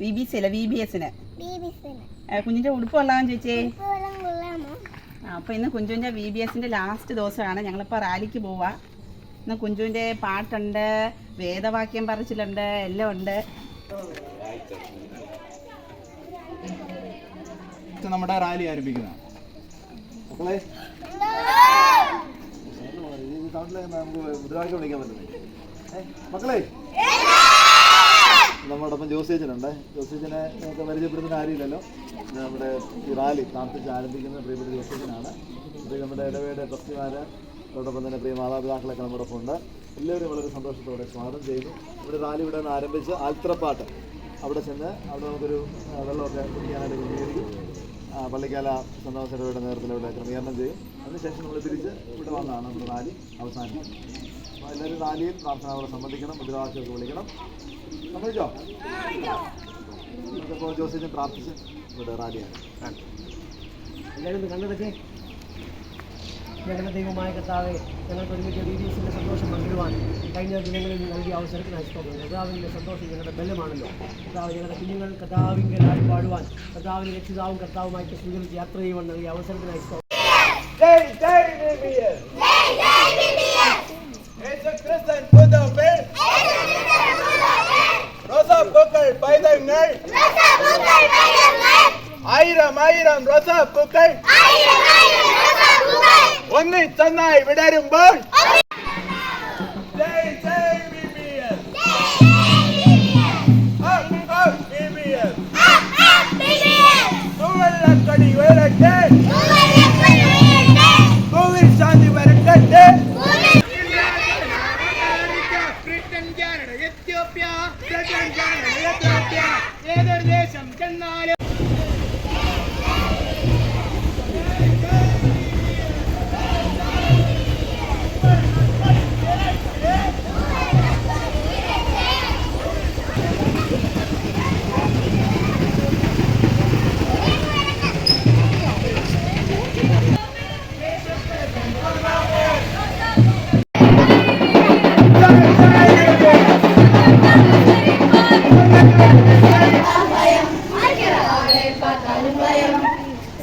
B B C അല്ല B എസിന്. കുഞ്ഞിന്റെ ഉടുപ്പ് ചേച്ചി? കൊള്ളാമോ? ആ, അപ്പോൾ ഇന്ന് കുഞ്ചുവിന്റെ വി ബി എസിന്റെ ലാസ്റ്റ് ദിവസമാണ്. ഞങ്ങളിപ്പോൾ റാലിക്ക് പോവുക ഇന്ന് കുഞ്ചുവിന്റെ പാട്ടുണ്ട് വേദവാക്യം പറച്ചിലുണ്ട് എല്ലാം ഉണ്ട്. നമ്മുടെ റാലി ആരംഭിക്കുന്ന. മക്കളെ നമുക്ക് മുദ്രാവാക്യം വിളിക്കാൻ പറ്റുന്നത് ഏ, ജോസ് നമ്മോടൊപ്പം ജോസിയച്ചനുണ്ട് ജോസിയച്ചനെ നിങ്ങൾക്ക് പരിചയപ്പെടുത്തുന്ന കാര്യമില്ലല്ലോ നമ്മുടെ ഈ റാലി പ്രാർത്ഥിച്ച് ആരംഭിക്കുന്ന പ്രിയപ്പെട്ട ജോസിയച്ചനാണ് അപ്പോൾ നമ്മുടെ ഇടവേടെ ട്രസ്റ്റിമാർ അതോടൊപ്പം തന്നെ പ്രിയ മാതാപിതാക്കളൊക്കെ നമ്മോടൊപ്പം ഉണ്ട്. എല്ലാവരും വളരെ സന്തോഷത്തോടെ സ്വാഗതം ചെയ്തു ഇവിടെ റാലി ഇവിടെ നിന്ന് ആരംഭിച്ച് ആൽത്രപ്പാട്ട് അവിടെ ചെന്ന് അവിടെ നമുക്കൊരു വെള്ളമൊക്കെ കുടിക്കാനായിട്ട് ക്രമീകരിക്കും. പള്ളിക്കാല സന്തോഷ ഇടവേടെ നേതൃത്വത്തിൽ ഇവിടെ ക്രമീകരണം ചെയ്യും. അതിനുശേഷം നമ്മൾ തിരിച്ച് ഇവിടെ വന്നാണ് നമ്മുടെ റാലി അവസാനിക്കുന്നത്. എല്ലാവരും റാലിയിൽ പ്രാർത്ഥനാവിടെ സംബന്ധിക്കണം മുദ്രാവാക്യമൊക്കെ വിളിക്കണം. സമ്മതിച്ചോ നമുക്കിപ്പോൾ ജോസിനെ പ്രാർത്ഥിച്ച് ഇവിടെ റാലിയാണ്. എല്ലാവരും ഞങ്ങളുടെ ദൈവമായ കർത്താവെ ഞങ്ങൾക്ക് ഒരുമിച്ച് ഡി ഡി എസിന്റെ സന്തോഷം പങ്കിടുവാൻ കഴിഞ്ഞ ദിനങ്ങളിൽ നൽകിയ അവസരത്തിന് അനുഷ്ഠിക്കുന്നത് കർത്താവിന്റെ സന്തോഷം ഞങ്ങളുടെ ബലമാണല്ലോ. കർത്താവ് ഞങ്ങളുടെ കുഞ്ഞുങ്ങൾ കർത്താവിന്റെ നാട് പാടുവാൻ കർത്താവിന്റെ രക്ഷിതാവും കർത്താവുമായിട്ട് സ്വീകരിച്ച് യാത്ര ചെയ്യുവാൻ നൽകിയ கிருஷ்ணன் பூந்தோப்பு ரோசா பூக்கள் பைதங்கள் ஆயிரம் ஆயிரம் ரோசா பூக்கள். ஒன்னை தன்னாய் விடரும்போல் ஜெய் ஜெய் பிபிஎஸ். Up up PBS. சுவல்லக்கடி உயரட்டே എത്യോപ്യ ഏതൊരു ദേശം ചെന്നാലും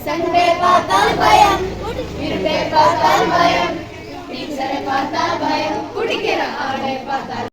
சண்டை பார்த்தால் பயம் இருப்பை பார்த்தால் பயம் டீச்சரை பார்த்தால் பயம் குடிக்கிற ஆடை பார்த்தால்